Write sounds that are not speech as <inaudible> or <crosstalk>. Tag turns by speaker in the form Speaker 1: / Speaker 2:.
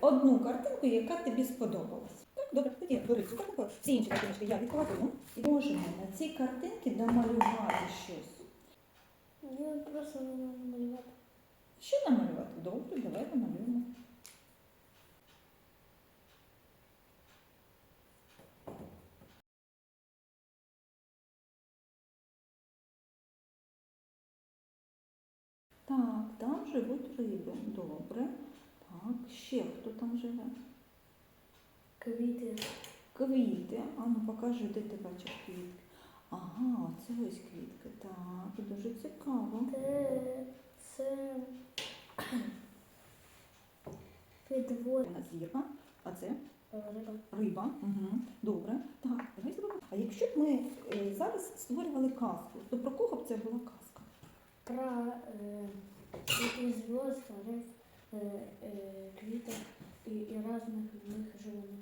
Speaker 1: одну картинку, яка тобі сподобалась. Так, добре, тоді бери цю картинку. Всі інші картинки я відкладу. І можемо на цій картинці домалювати щось.
Speaker 2: Ну, просто не можу намалювати.
Speaker 1: Що намалювати? Добре, давай намалюємо. Так, там живуть риби. Так, ще хто там живе?
Speaker 2: Квіти.
Speaker 1: Квіти. А ну покажи, де ти бачиш квітки. Ага, це ось квітки. Так, дуже цікаво.
Speaker 2: Це <clears throat> підвод.
Speaker 1: У нас зірка, а це
Speaker 2: Риба.
Speaker 1: риба. Угу. Добре. Так, давай зробимо. А якщо б ми е, зараз створювали казку, то про кого б це була казка?
Speaker 2: Про е, риб, е, е, квіток і, і різних в них животних.